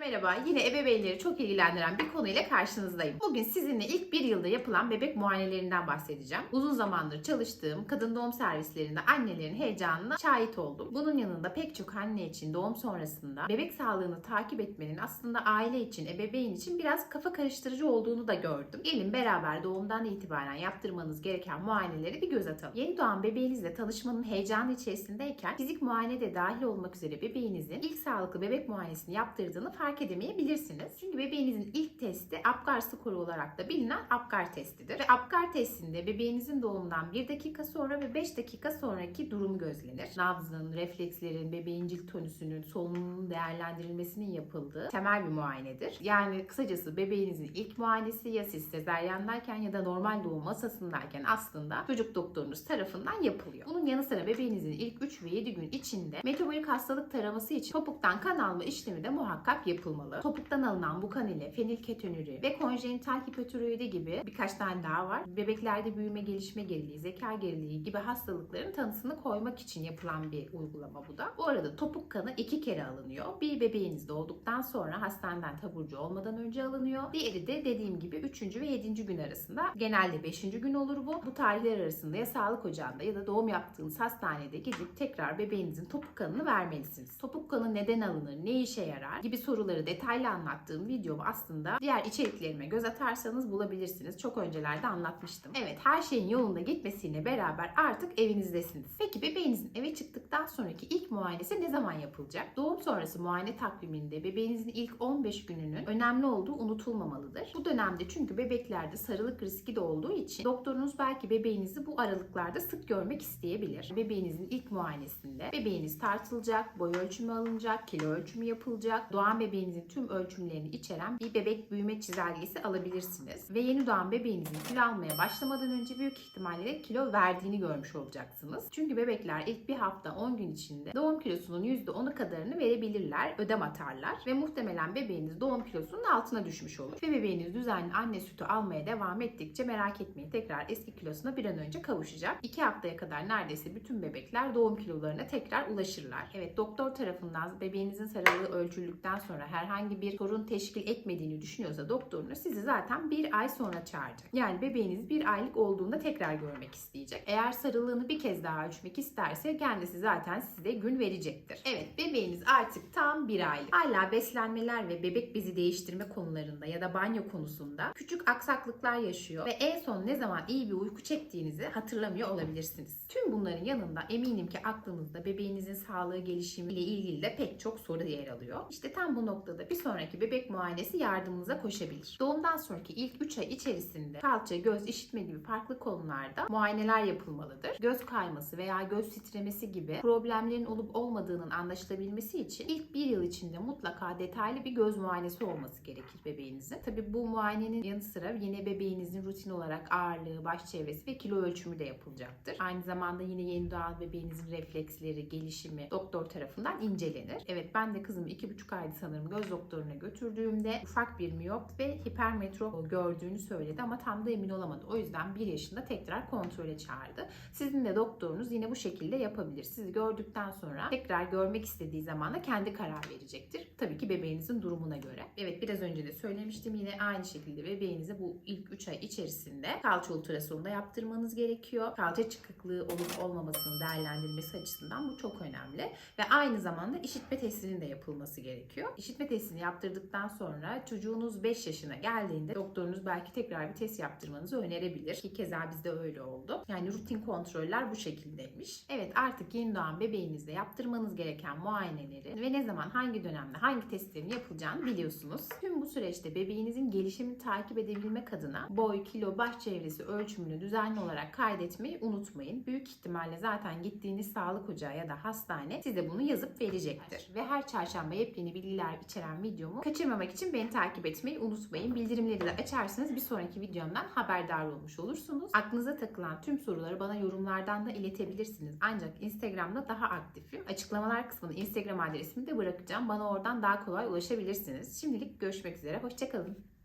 merhaba. Yine ebeveynleri çok ilgilendiren bir konuyla karşınızdayım. Bugün sizinle ilk bir yılda yapılan bebek muayenelerinden bahsedeceğim. Uzun zamandır çalıştığım kadın doğum servislerinde annelerin heyecanına şahit oldum. Bunun yanında pek çok anne için doğum sonrasında bebek sağlığını takip etmenin aslında aile için, ebeveyn için biraz kafa karıştırıcı olduğunu da gördüm. Gelin beraber doğumdan itibaren yaptırmanız gereken muayeneleri bir göz atalım. Yeni doğan bebeğinizle tanışmanın heyecanı içerisindeyken fizik muayene de dahil olmak üzere bebeğinizin ilk sağlıklı bebek muayenesini yaptırdığını fark edemeyebilirsiniz. Çünkü bebeğinizin ilk testi Apgar skoru olarak da bilinen Apgar testidir. Ve Apgar testinde bebeğinizin doğumundan 1 dakika sonra ve 5 dakika sonraki durum gözlenir. Nabzın, reflekslerin, bebeğin cilt tonüsünün, solunumun değerlendirilmesinin yapıldığı temel bir muayenedir. Yani kısacası bebeğinizin ilk muayenesi ya siz sezeryandayken ya da normal doğum masasındayken aslında çocuk doktorunuz tarafından yapılıyor. Bunun yanı sıra bebeğinizin ilk 3 ve 7 gün içinde metabolik hastalık taraması için topuktan kan alma işlemi de muhakkak yapılmalı. Topuktan alınan bu kan ile fenilketonuri ve konjenital hipotiroidi gibi birkaç tane daha var. Bebeklerde büyüme gelişme geriliği, zeka geriliği gibi hastalıkların tanısını koymak için yapılan bir uygulama bu da. Bu arada topuk kanı iki kere alınıyor. Bir bebeğiniz doğduktan sonra hastaneden taburcu olmadan önce alınıyor. Diğeri de dediğim gibi 3. ve 7. gün arasında. Genelde 5. gün olur bu. Bu tarihler arasında ya sağlık ocağında ya da doğum yaptığınız hastanede gidip tekrar bebeğinizin topuk kanını vermelisiniz. Topuk kanı neden alınır, ne işe yarar gibi soruları detaylı anlattığım videomu aslında diğer içeriklerime göz atarsanız bulabilirsiniz. Çok öncelerde anlatmıştım. Evet her şeyin yolunda gitmesiyle beraber artık evinizdesiniz. Peki bebeğinizin eve çıktıktan sonraki ilk muayenesi ne zaman yapılacak? Doğum sonrası muayene takviminde bebeğinizin ilk 15 gününün önemli olduğu unutulmamalıdır. Bu dönemde çünkü bebeklerde sarılık riski de olduğu için doktorunuz belki bebeğinizi bu aralıklarda sık görmek isteyebilir. Bebeğinizin ilk muayenesinde bebeğiniz tartılacak, boy ölçümü alınacak, kilo ölçümü yapılacak. Doğan bebeğinizin tüm ölçümlerini içeren bir bebek büyüme çizelgesi alabilirsiniz. Ve yeni doğan bebeğinizin kilo almaya başlamadan önce büyük ihtimalle kilo verdiğini görmüş olacaksınız. Çünkü bebekler ilk bir hafta 10 gün içinde doğum kilosunun %10'u kadarını verebilirler, ödem atarlar ve muhtemelen bebeğiniz doğum kilosunun altına düşmüş olur. Ve bebeğiniz düzenli anne sütü almaya devam ettikçe merak etmeyin tekrar eski kilosuna bir an önce kavuşacak. 2 haftaya kadar neredeyse bütün bebekler doğum kilolarına tekrar ulaşırlar. Evet doktor tarafından bebeğinizin sarılığı ölçüldükten sonra herhangi bir sorun teşkil etmediğini düşünüyorsa doktorunuz sizi zaten bir ay sonra çağıracak. Yani bebeğiniz bir aylık olduğunda tekrar görmek isteyecek. Eğer sarılığını bir kez daha ölçmek isterse kendisi zaten size gün verecektir. Evet bebeğiniz artık tam bir aylık. Hala beslenmeler ve bebek bezi değiştirme konularında ya da banyo konusunda küçük aksaklıklar yaşıyor ve en son ne zaman iyi bir uyku çektiğinizi hatırlamıyor olabilirsiniz. Tüm bunların yanında eminim ki aklınızda bebeğinizin sağlığı gelişimi ile ilgili de pek çok soru yer alıyor. İşte tam bu noktada bir sonraki bebek muayenesi yardımınıza koşabilir. Doğumdan sonraki ilk 3 ay içerisinde kalça, göz, işitme gibi farklı konularda muayeneler yapılmalıdır. Göz kayması veya göz titremesi gibi problemlerin olup olmadığının anlaşılabilmesi için ilk bir yıl içinde mutlaka detaylı bir göz muayenesi olması gerekir bebeğinizin. Tabi bu muayenenin yanı sıra yine bebeğinizin rutin olarak ağırlığı, baş çevresi ve kilo ölçümü de yapılacaktır. Aynı zamanda yine yeni doğan bebeğinizin refleksleri, gelişimi doktor tarafından incelenir. Evet ben de kızımı 2,5 aydı sanırım göz doktoruna götürdüğümde ufak bir miyop ve hipermetrop gördüğünü söyledi ama tam da emin olamadı. O yüzden 1 yaşında tekrar kontrole çağırdı. Sizin de doktorunuz yine bu şekilde yapabilir. Sizi gördükten sonra tekrar görmek istediği zaman da kendi karar verecektir. Tabii ki bebeğinizin durumuna göre. Evet biraz önce de söylemiştim yine aynı şekilde bebeğinize bu ilk 3 ay içerisinde kalça ultrasonu da yaptırmanız gerekiyor. Kalça çıkıklığı olup olmamasının değerlendirilmesi açısından bu çok önemli. Ve aynı zamanda işitme testinin de yapılması gerekiyor. İşitme testini yaptırdıktan sonra çocuğunuz 5 yaşına geldiğinde doktorunuz belki tekrar bir test yaptırmanızı önerebilir. Ki keza bizde öyle oldu. Yani rutin kontroller bu şekildeymiş. Evet artık yeni doğan bebeğinizde yaptırmanız gereken muayeneleri ve ne zaman hangi dönemde hangi testlerin yapılacağını biliyorsunuz. Tüm bu süreçte bebeğinizin gelişimini takip edebilmek adına boy, kilo, baş çevresi ölçümünü düzenli olarak kaydetmeyi unutmayın. Büyük ihtimalle zaten gittiğiniz sağlık ocağı ya da hastane size bunu yazıp verecektir. Ve her çarşamba yepyeni bilgiler içeren videomu kaçırmamak için beni takip etmeyi unutmayın. Bildirimleri de açarsanız bir sonraki videomdan haberdar olmuş olursunuz. Aklınıza takılan tüm soruları bana yorumlardan da iletebilirsiniz. Ancak Instagram'da daha aktifim. Açıklamalar kısmına Instagram adresimi de bırakacağım. Bana oradan daha kolay ulaşabilirsiniz. Şimdilik görüşmek üzere. Hoşçakalın.